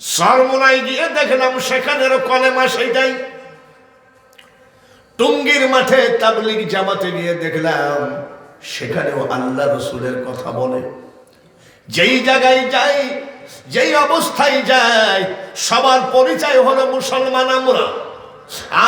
সরমোনায় গিয়ে দেখলাম সেখানেরও কলেমা সেইটাই। টুঙ্গির মাঠে তাবলিগ জামাতে গিয়ে দেখলাম, সেখানেও আল্লাহ রসুলের কথা বলে। যেই জায়গায় যাই, যেই অবস্থায় যাই, সবার পরিচয় হলো মুসলমান আমরা।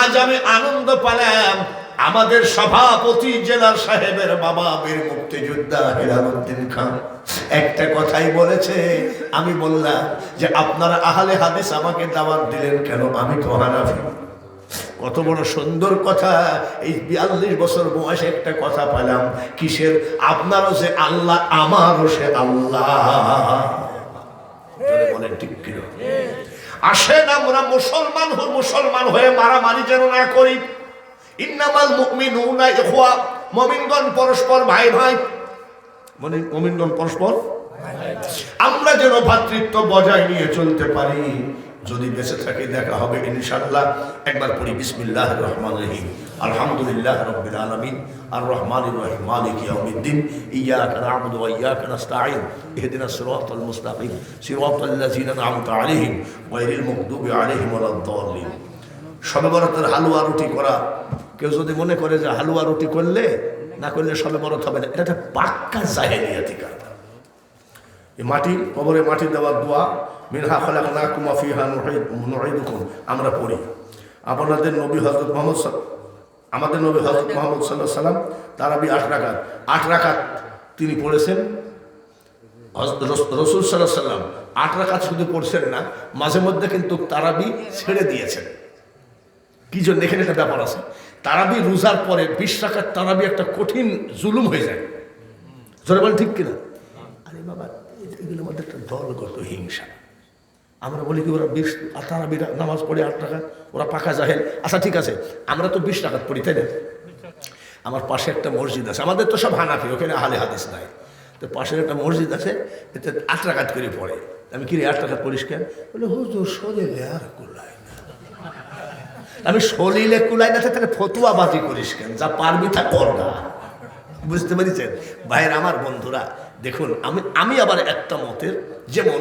আজ আমি আনন্দ পেলাম আমাদের সভাপতি জেলার সাহেবের বাবা বীর মুক্তিযোদ্ধা হেলালুদ্দিন খান। একটা কথাই বলেছে, আমি বললাম যে আপনারা আহলে হাদিস আমাকে দাওয়াত দিলেন কেন? আমি তো হানাফি। কত বড় সুন্দর কথা, এই বিয়াল্লিশ বছর বয়সে একটা কথা পেলাম, কিসের? আপনারও সে আল্লাহ, আমারও সে আল্লাহ। বলেন ঠিক আসেন, আমরা মুসলমান মুসলমান হয়ে মারামারি যেন না করি। ইন্নামাল মুমিনুনা ইখওয়া, মুমিনগণ পরস্পর ভাই ভাই। মানে মুমিনগণ পরস্পর আমরা যেন ভ্রাতৃত্ব বজায় নিয়ে চলতে পারি। যদি বেঁচে থাকি দেখা হবে ইনশাআল্লাহ। একবার পড়ি বিসমিল্লাহ রহমান রহিম। আলহামদুলিল্লাহ রব্বিল আলামিন। আর রহমান রহিম। মালিক ইয়াউমিদ্দিন। ইয়াকা না'বুদু ওয়া ইয়াকা নাস্তাঈন। ইহদিনাস সিরাতাল মুস্তাকিম। সিরাতাল লাযিনা আন'আমতা আলাইহিম। গায়রিল মাগদুবি আলাইহিম ওয়ালাদ-দাল্লিন। সবে বরাতের হালুয়া রুটি করা। কেউ যদি মনে করে যে হালুয়া রুটি করলে, না করলে সবে বরত হবে না। এটা একটা পাক্কা জাহেলিয়াতি কাজ এই মাটি, কবরে মাটি দেওয়ার দোয়া, মিনহা খালাক না কুমা ফিহা নুহাইদুকুম আমরা পড়ি। আপনাদের নবী হজরত মোহাম্মদ আমাদের নবী হজরত মোহাম্মদ সাল্লাহ সাল্লাম তারাবি আট রাকাত। আট রাকাত তিনি পড়েছেন। রসুল সাল্লাহ সাল্লাম আট রাকাত শুধু পড়ছেন না, মাঝে মধ্যে কিন্তু তারাবি ছেড়ে দিয়েছেন। কি জন্য? এখানে একটা ব্যাপার আছে। তারাবি রোজার পরে বিশ রাকাত তারাবি একটা কঠিন জুলুম হয়ে যায়। জোরে বলেন ঠিক কিনা? আরে বাবা, এগুলোর মধ্যে একটা দলগত হিংসা। আমরা বলি কি, ওরা বিশ তারা বিরা নামাজ পড়ে আট টাকা ওরা পাকা জাহেল। আচ্ছা ঠিক আছে, আমরা তো বিশ টাকা পড়ি, তাই না? আমার পাশে একটা মসজিদ আছে, আমাদের তো সব হানাফি, ওখানে আহলে হাদিস নাই। তো পাশের একটা মসজিদ আছে, এতে আট টাকাত করে পড়ে। আমি কি রে, আট টাকা কেন? বলে, হুজুর শরীরে আর কুলাই না আমি শরীরে কুলাই না তাহলে ফতুয়া বাজি করিস কেন? যা পারবি তা কর না। বুঝতে পেরেছেন? ভাইয়ের আমার বন্ধুরা দেখুন আমি আমি আবার একটা মতের যেমন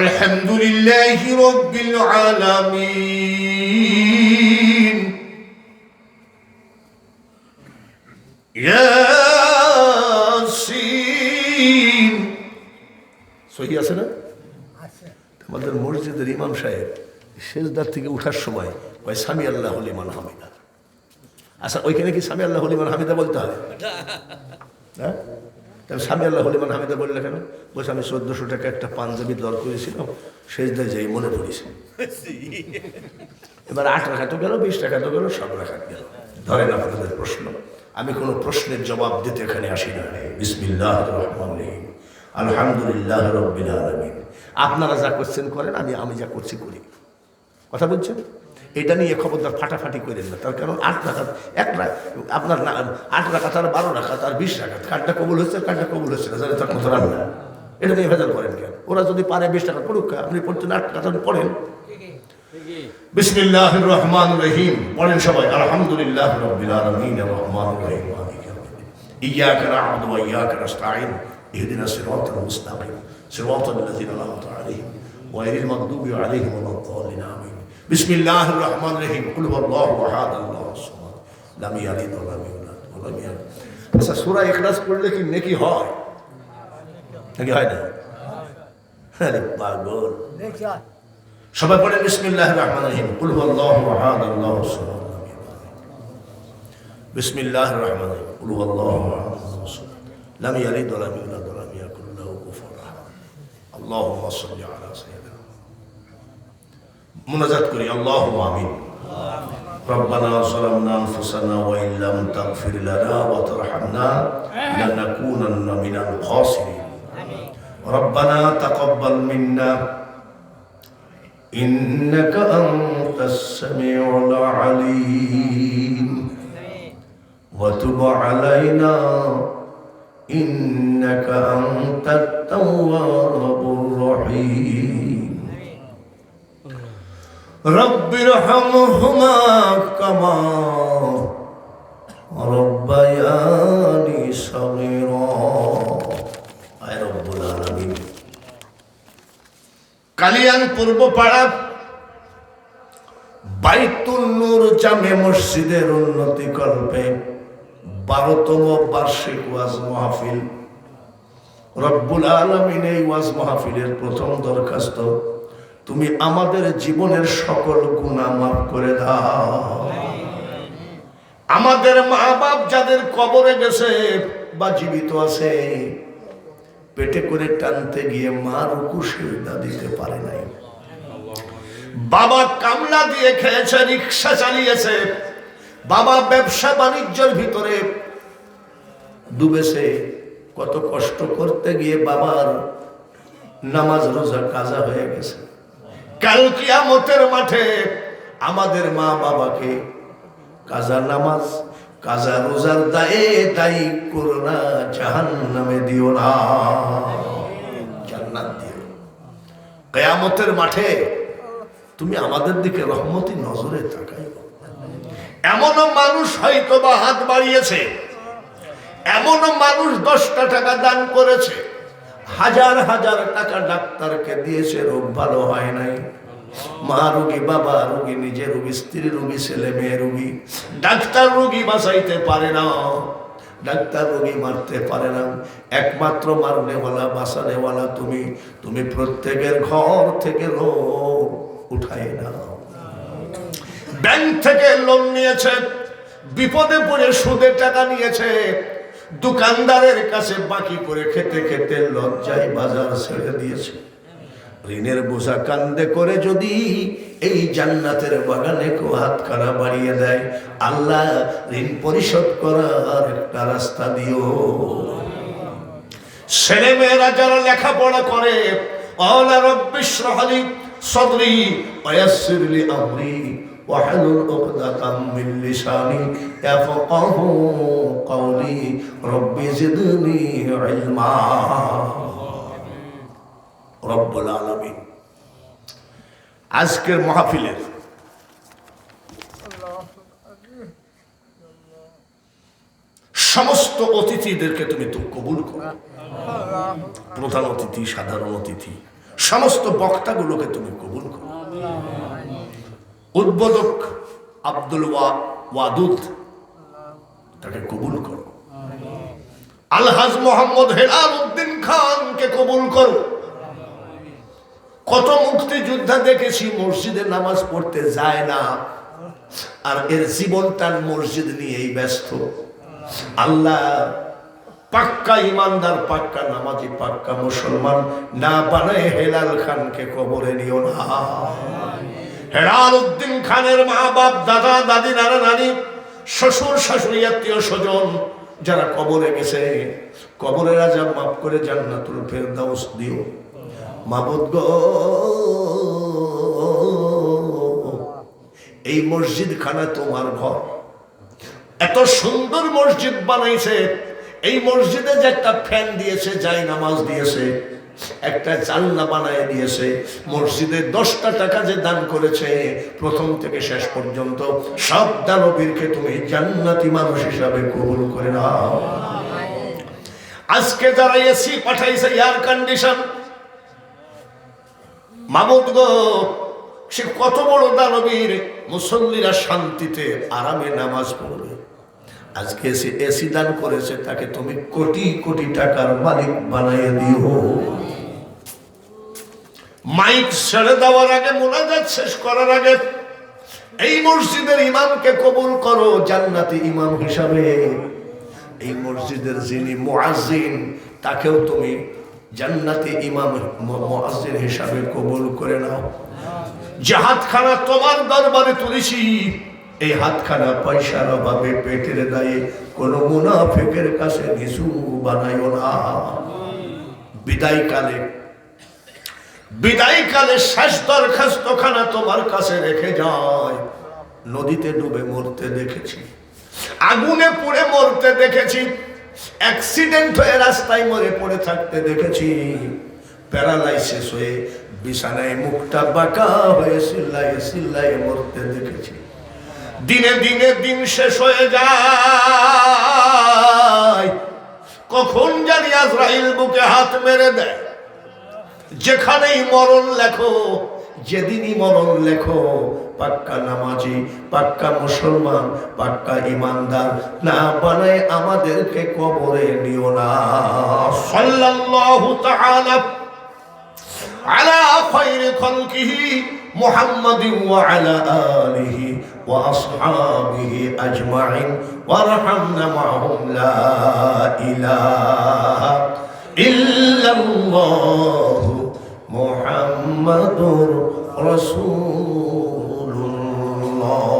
আলহামদুলিল্লাহ রব্বিল আলামিন। ইয়াসিন সহি আছে না? আমাদের মসজিদের ইমাম সাহেব শেষদার থেকে উঠার সময় কয়, স্বামী আল্লাহ হলিমান হামিদা। আচ্ছা ওইখানে কি স্বামী আল্লাহ হলিমান হামিদা বলতে হবে? হ্যাঁ? স্বামী আল্লাহ হলিমান হামিদা বললে কেন? বলছে, আমি চোদ্দশো টাকা একটা পাঞ্জাবি দর করেছিলাম শেষদায় যাই মনে পড়েছে। এবার আট টাকা তো গেল, বিশ টাকা তো গেল সব টাকা গেল। ধরেন আপনাদের প্রশ্ন, আমি কোনো প্রশ্নের জবাব দিতে এখানে আসি না। বিসমিল্লাহ রহমান রহিম। আলহামদুলিল্লাহ রব্বিল আলমিন। আপনারা যা করছেন করেন, আমি আমি যা করছি করি। কথা বলছেন? এটা নিয়ে খবরদার ফাটাফাটি করেন না। তার কারণ আট রাখাত, এক আপনার আট রাখাত আর বারো রাখাত আর বিশ রাখাত কার্ডটা কবুল হচ্ছে কার্ডটা কবুল হচ্ছে না তার মতো রান্না এটা নিয়ে ভেজাল করেন কেন? ওরা যদি পারে বিশ টাকা পড়ুক আপনি পড়তেন আট টাকা পড়েন। বিসমিল্লাহ রহমান রহিম। পড়েন সবাই, আলহামদুলিল্লাহ রব্বিল আলামিন রহমান রহিম ওয়া ইয়্যাকা নাস্তাঈন, ইহদিনাস সিরাতাল মুস্তাকিম, সিরাতাল লাযিনা আন'আমতা আলাইহিম গায়রিল মাগদুবি আলাইহিম ওয়ালাদ-দাল্লিন আমিন বিসমিল্লাহির রহমানির রহিম কুল হুয়াল্লাহু আহাদ আল্লাহুস সামাদ লাম ইয়ালিদ ওয়া লাম ইউলাদ ওয়া লাম ইয়াকুল আচ্ছা সূরা ইখলাস পড়লে কি নেকি হয় নাকি হয় না আরে পাগল সবাই পড়েন বিসমিল্লাহ রহমান রহিম কুল হুয়াল্লাহু আহাদ আল্লাহুস সামাদ বিসমিল্লাহ রহমান রহিম কুল হুয়াল্লাহু আহাদ আল্লাহুস সামাদ লাম ইয়ালিদ ওয়া লাম ইউলাদ ওয়া লাম ইয়াকুল লাহু কুফুয়ান আহাদ আল্লাহুম্মা সাল্লি আলা সাইয়্যিদিনা মুনাজাত করি আল্লাহুম্মা আমিন ربنا ظلمنا انفسنا وان لم تغفر لنا وترحمنا لنكونن من الخاسرين ربنا تقبل منا إنك أنت السميع العليم وتب علينا إنك أنت التواب الرحيم রব্বির হামহুমা কামা রব্বায়ানি সগীর। আয় কালিয়ান পূর্বপাড়া বাইতুল নূর জামে মসজিদের উন্নতি করবে বারোতম বার্ষিক ওয়াজ মাহফিল। রব্বুল আলমিন এই ওয়াজ মাহফিলের প্রথম দরখাস্ত তুমি আমাদের জীবনের সকল গুণা মাফ করে দাও। আমাদের মা বাপ যাদের কবরে গেছে বা জীবিত আছে, পেটে করে টানতে গিয়ে মা রুকু সেজদা দিতে পারে নাই। বাবা কামলা দিয়ে খেয়েছে, রিক্সা চালিয়েছে। বাবা ব্যবসা বাণিজ্যের ভিতরে ডুবেছে। কত কষ্ট করতে গিয়ে বাবার নামাজ রোজা কাজা হয়ে গেছে। কাল কিয়ামতের মাঠে আমাদের মা বাবাকে কাজা নামাজ, কাজা রোজার দায়ে দায়ী করো না জাহান নামে দিও না। জান্নাত দিও। কেয়ামতের মাঠে তুমি আমাদের দিকে রহমতি নজরে তাকাই এমনও মানুষ হয়তো বা হাত বাড়িয়েছে, এমনও মানুষ দশটা টাকা দান করেছে। হাজার হাজার টাকা ডাক্তারকে দিয়েছে, রোগ ভালো হয় নাই। মা রোগী, বাবা রোগী নিজে রুগী, স্ত্রী রুগী, ছেলে মেয়ে রুগী। ডাক্তার রুগী বাঁচাইতে পারে না। ডাক্তার রোগী মারতে পারে না। একমাত্র মারনেওয়ালা, বাঁচানেওয়ালা তুমি। তুমি প্রত্যেকের ঘর থেকে রোগ উঠাই নাও। ব্যাংক থেকে লোন নিয়েছে, বিপদে পড়ে সুদের টাকা নিয়েছে। দোকানদারের কাছে বাকি করে খেতে খেতে লজ্জায় বাজার ছেড়ে দিয়েছে। ঋণের বোঝা কান্দে করে যদি এই জান্নাতের বাগানে কেউ হাত খানা বাড়িয়ে দেয়, আল্লাহ ঋণ পরিশোধ করার একটা রাস্তা দিও। ছেলে মেয়েরা যারা লেখাপড়া করে অলা রব্বিশ সদরি ওয়াসির লি আমরি। واحلل عقدة من لساني يفقه قولي رب زدني علما رب العالمين আজকের মাহফিলের সমস্ত অতিথিদেরকে তুমি তো কবুল করো প্রধান অতিথি সাধারণ অতিথি সমস্ত বক্তাগুলোকে তুমি কবুল করো উদ্বোধক আব্দুল ওয়া- ওয়াদুদ, তাকে কবুল করো। আলহাজ মোহাম্মদ হেলাল উদ্দিন খানকে কবুল করো। কত মুক্তিযোদ্ধা দেখেছি মসজিদে নামাজ পড়তে যায় না, আর এর জীবনটান মসজিদ নিয়েই ব্যস্ত। আল্লাহ পাক্কা ইমানদার, পাক্কা নামাজি, পাক্কা মুসলমান, না বানায় হেলাল খানকে কবরে নিও না। হেলাল উদ্দিন খানের মা বাপ দাদা, দাদি, নানা, নানি, শ্বশুর, শাশুড়ি, আত্মীয় স্বজন যারা কবরে গেছে কবরের আজাব মাফ করে জান্নাতুল ফেরদাউস দিও। মাবুদ গো, এই মসজিদ খানা তোমার ঘর। এত সুন্দর মসজিদ বানাইছে, এই মসজিদে যে একটা ফ্যান দিয়েছে, যাই নামাজ দিয়েছে একটা জানলা বানায় দিয়েছে। মসজিদে দশটা টাকা যে দান করেছে, প্রথম থেকে শেষ পর্যন্ত সব দানবীরকে তুমি জান্নাতি মানুষ হিসাবে কবুল করে নাও। আজকে যারা এসি পাঠাইছে এয়ার কন্ডিশন মামুদ গো, সে কত বড় দানবীর, মুসল্লিরা শান্তিতে আরামে নামাজ পড়বে। আজকে এসি এসি দান করেছে, তাকে তুমি কোটি কোটি টাকার মালিক বানাইয়ে দিও। মাইক ছেড়ে দেওয়ার আগে মোনাজাত শেষ করার আগে এই মসজিদের ইমামকে কবুল করো, জান্নাতি ইমাম হিসাবে। এই মসজিদের যিনি মুআজ্জিন তাকেও তুমি জান্নাতি ইমাম মুআজ্জিন হিসাবে কবুল করে নাও। যে হাতখানা তোমার দরবারে তুলেছি। এই হাতখানা পয়সার অভাবে পেটের দায়ে কোনো মুনাফেকের কাছে নিচু বানাইও না। বিদায় কালে বিদায় কালে শেষ দরখাস্ত খানা তোমার কাছে রেখে যায়। নদীতে ডুবে মরতে দেখেছি, আগুনে পড়ে মরতে দেখেছি অ্যাক্সিডেন্ট হয়ে রাস্তায় মরে পড়ে থাকতে দেখেছি। প্যারালাইসিস হয়ে বিছানায় মুখটা বাঁকা হয়ে সিল্লায় সিল্লায় মরতে দেখেছি। দিনে দিনে দিন শেষ হয়ে যায়। কখন জানি আজরাইল বুকে হাত মেরে দেয়। যেখানেই মরণ লেখো, যেদিনই মরণ লেখো, পাক্কা নামাজি, পাক্কা মুসলমান, পাক্কা ইমানদার, না বানায় আমাদেরকে কবরে নিও না। সাল্লাল্লাহু তাআলা আলা খায়র খালকিহি মুহাম্মাদিন ওয়া আলা আলিহি ওয়া আসহাবিহি আজমাইন। ওয়ারহামনা মাহুম লা ইলাহা ইল্লাল্লাহ। محمد رسول الله.